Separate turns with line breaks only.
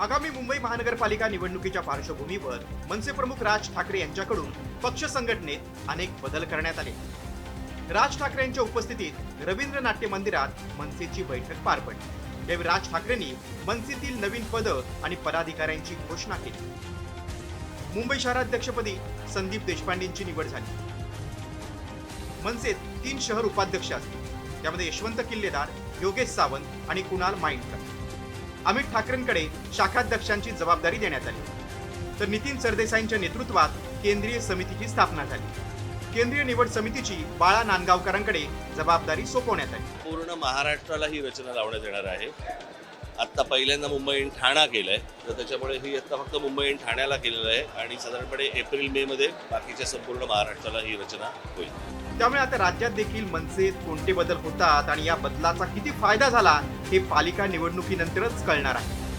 आगामी मुंबई महानगरपालिका निवडणुकीच्या पार्श्वभूमीवर मनसे प्रमुख राज ठाकरे यांच्याकडून पक्ष संघटनेत अनेक बदल करण्यात आले. राज ठाकरे यांच्या उपस्थितीत रवींद्र नाट्य मंदिरात मनसेची बैठक पार पडली. यावेळी राज ठाकरेंनी मनसेतील नवीन पद आणि पदाधिकाऱ्यांची घोषणा केली. मुंबई शहराध्यक्षपदी संदीप देशपांडेंची निवड झाली. मनसेत तीन शहर उपाध्यक्ष असतील. त्यामध्ये यशवंत किल्लेदार योगेश सावंत आणि कुणाल माइंडकर. अमित ठाकरेंकडे शाखाध्यक्षांची जबाबदारी देण्यात आली. तर नितीन सरदेसाईंच्या नेतृत्वात केंद्रीय समितीची स्थापना झाली. केंद्रीय निवड समितीची बाळा नांदगावकरांकडे जबाबदारी सोपवण्यात आली.
पूर्ण महाराष्ट्राला ही रचना लावण्यात येणार आहे. पहिल्यांदा मुंबई आणि ठाणा केलंय. तर त्याच्यामुळे ही आत्ता फक्त मुंबई आणि ठाण्याला केलेलं आहे. आणि साधारणपणे एप्रिल मे मध्ये बाकीच्या संपूर्ण महाराष्ट्राला ही रचना होईल.
त्यामुळे आता राज्यात देखील मनसेत कोणते बदल होतात आणि या बदलाचा किती फायदा झाला हे पालिका निवडणुकीनंतरच कळणार आहे.